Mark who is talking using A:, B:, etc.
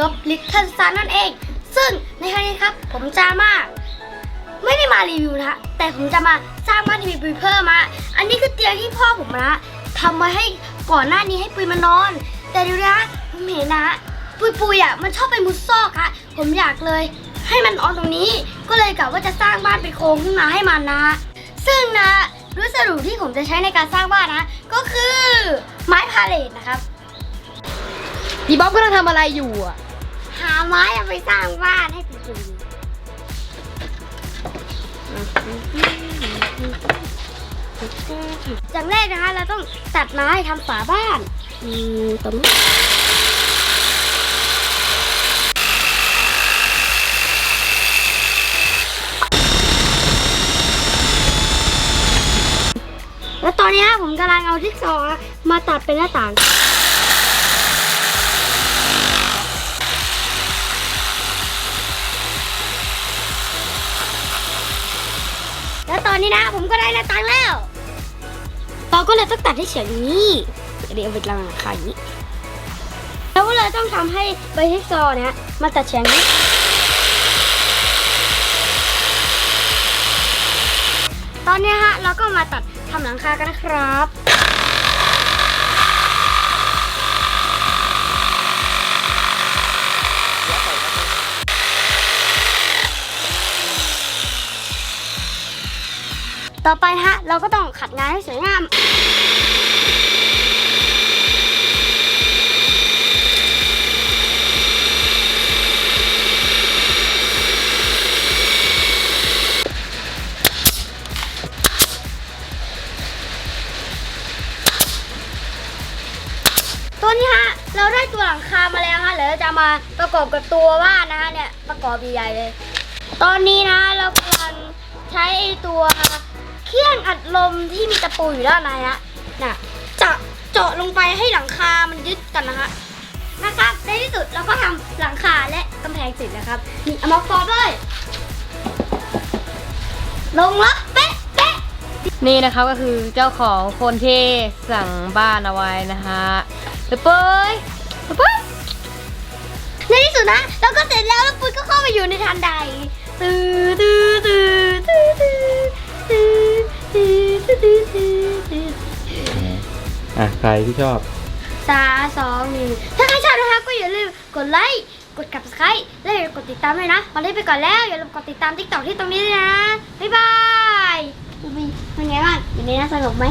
A: ลบลิทเทิลซานั่นเอง ซึ่งในครั้งนี้ครับ ผมจะมาไม่ได้มารีวิวนะแต่ผมจะมาสร้างบ้านที่มีปุยเพิ่มมาอันนี้คือเตียงที่พ่อผมนะทำมาให้ก่อนหน้านี้ให้ปุยมานอน แต่ดูนะผมเห็นนะ ปุยปุยอะมันชอบไปมุดซอกอะผมอยากเลย ให้มันออนตรงนี้ ก็เลยกะว่าจะสร้างบ้านเป็นโครงขึ้นมาให้มันนะ ซึ่งนะวัสดุที่ผมจะใช้ในการสร้างบ้านนะ ก็คือไม้พาเลทนะครับ
B: ดีบ๊อบกำลังทำอะไรอยู่อะ
A: หาไม้เอาไปสร้างบ้านให้ปุยปุยอย่างแรกนะคะ เราต้องตัดไม้ทำฝาบ้านตรงนี้แล้วตอนนี้ผมกำลังเอาทิกซอว์มาตัดเป็นหน้าต่าง นี้นะ ผมก็ได้แล้วต่างแล้ว เราก็เลยต้องตัดให้เฉียงอย่างนี้ เดี๋ยวเอาไปกลางหลังคาอย่างนี้แล้วก็เลยต้องทำให้ใบทิกซอเนี่ยมาตัดเฉียงนี้ ตอนนี้ฮะเราก็มาตัดทำหลังคากันนะครับ ต่อไปฮะ เราก็ต้องขัดงานให้สวยงามตัวนี้ฮะ เราได้ตัวหลังคามาแล้วฮะเดี๋ยวเราจะมาประกอบกับตัวบ้านนะฮะเนี่ยประกอบใหญ่เลย ตอนนี้นะเรากำลังใช้ตัว เครื่องอัดลมที่มีตะปูอยู่ด้านในนะน่ะจะเจาะลงไปให้หลังคามันยึดกันนะฮะนะครับในที่สุดเราก็ทำหลังคาและกำแพงเสร็จแล้วครับนี่เอามาฟอบเลยลงแล้วเป๊ะเป๊ะ
B: นี่นะคะก็คือเจ้าของคนที่สั่งบ้านเอาไว้นะคะเดี๋ยวเป้ยเดี๋ยวเป้ย
A: ในที่สุดนะเราก็เสร็จแล้วแล้วปุ้ยก็เข้าไปอยู่ในทันใดตื้อตื้อตื้อตื้อตื้อ อะ
C: ใครที่ชอบ
A: สามสองหนึ่งถ้าใครชอบนะคะก็อย่าลืมกดไลค์กด subscribe และอย่าลืมกดติดตามด้วยนะวันนี้ไปก่อนแล้วอย่าลืมกดติดตามทิกตอกที่ตรงนี้ด้วยนะบ๊ายบายดูบีเป็นไงบ้างอยู่ในน่าสนุกไหม